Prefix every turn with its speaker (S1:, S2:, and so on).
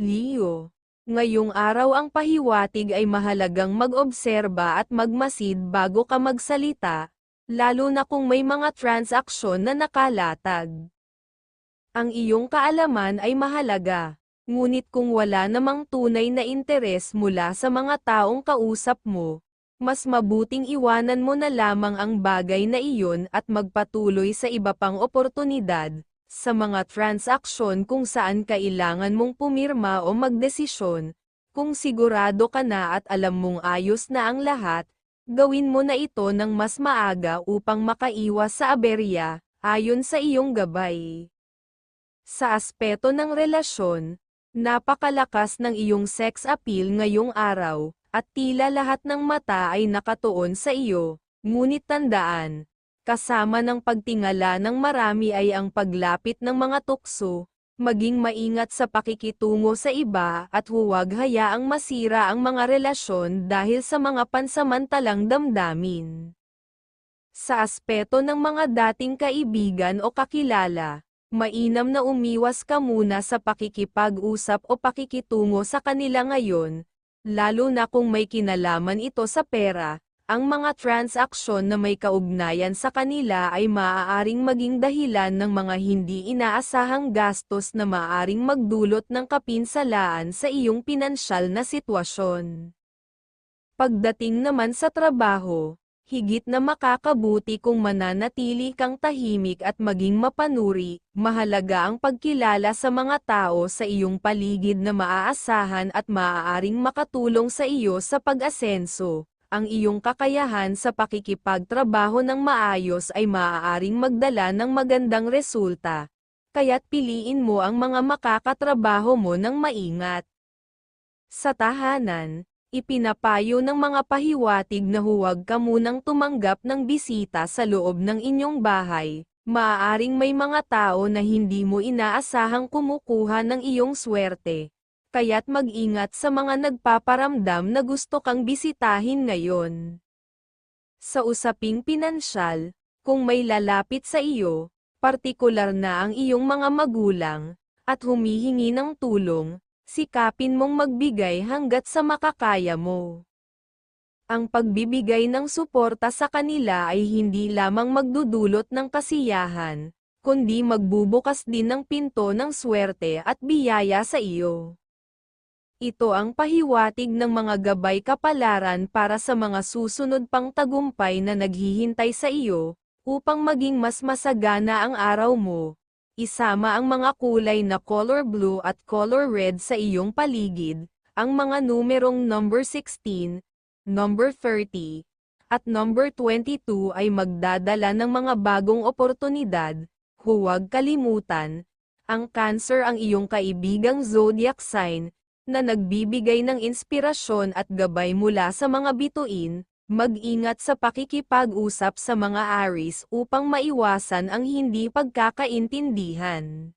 S1: Leo. Ngayong araw ang pahiwatig ay mahalagang mag-obserba at magmasid bago ka magsalita, lalo na kung may mga transaksyon na nakalatag. Ang iyong kaalaman ay mahalaga, ngunit kung wala namang tunay na interes mula sa mga taong kausap mo, mas mabuting iwanan mo na lamang ang bagay na iyon at magpatuloy sa iba pang oportunidad, sa mga transaksyon kung saan kailangan mong pumirma o magdesisyon, kung sigurado ka na at alam mong ayos na ang lahat, gawin mo na ito ng mas maaga upang makaiwas sa aberya, ayon sa iyong gabay. Sa aspeto ng relasyon, napakalakas ng iyong sex appeal ngayong araw, at tila lahat ng mata ay nakatuon sa iyo, ngunit tandaan, kasama ng pagtingala ng marami ay ang paglapit ng mga tukso, maging maingat sa pakikitungo sa iba at huwag hayaang masira ang mga relasyon dahil sa mga pansamantalang damdamin. Sa aspeto ng mga dating kaibigan o kakilala, mainam na umiwas ka muna sa pakikipag-usap o pakikitungo sa kanila ngayon, lalo na kung may kinalaman ito sa pera, ang mga transaksyon na may kaugnayan sa kanila ay maaaring maging dahilan ng mga hindi inaasahang gastos na maaaring magdulot ng kapinsalaan sa iyong pinansyal na sitwasyon. Pagdating naman sa trabaho, higit na makakabuti kung mananatili kang tahimik at maging mapanuri, mahalaga ang pagkilala sa mga tao sa iyong paligid na maaasahan at maaaring makatulong sa iyo sa pag-asenso. Ang iyong kakayahan sa pakikipagtrabaho ng maayos ay maaaring magdala ng magandang resulta. Kaya't piliin mo ang mga makakatrabaho mo ng maingat. Sa tahanan, Ipinapayo ng mga pahiwatig na huwag ka munang tumanggap ng bisita sa loob ng inyong bahay. Maaaring may mga tao na hindi mo inaasahang kumukuha ng iyong swerte. Kaya't mag-ingat sa mga nagpaparamdam na gusto kang bisitahin ngayon. Sa usaping pinansyal, kung may lalapit sa iyo, partikular na ang iyong mga magulang, at humihingi ng tulong, sikapin mong magbigay hanggat sa makakaya mo. Ang pagbibigay ng suporta sa kanila ay hindi lamang magdudulot ng kasiyahan, kundi magbubukas din ng pinto ng swerte at biyaya sa iyo. Ito ang pahiwatig ng mga gabay kapalaran para sa mga susunod pang tagumpay na naghihintay sa iyo, upang maging mas masagana ang araw mo, Isama ang mga kulay na color blue at color red sa iyong paligid, ang mga numerong number 16, number 30, at number 22 ay magdadala ng mga bagong oportunidad. Huwag kalimutan, ang Cancer ang iyong kaibigang zodiac sign, na nagbibigay ng inspirasyon at gabay mula sa mga bituin, Mag-ingat sa pakikipag-usap sa mga Aries upang maiwasan ang hindi pagkakaintindihan.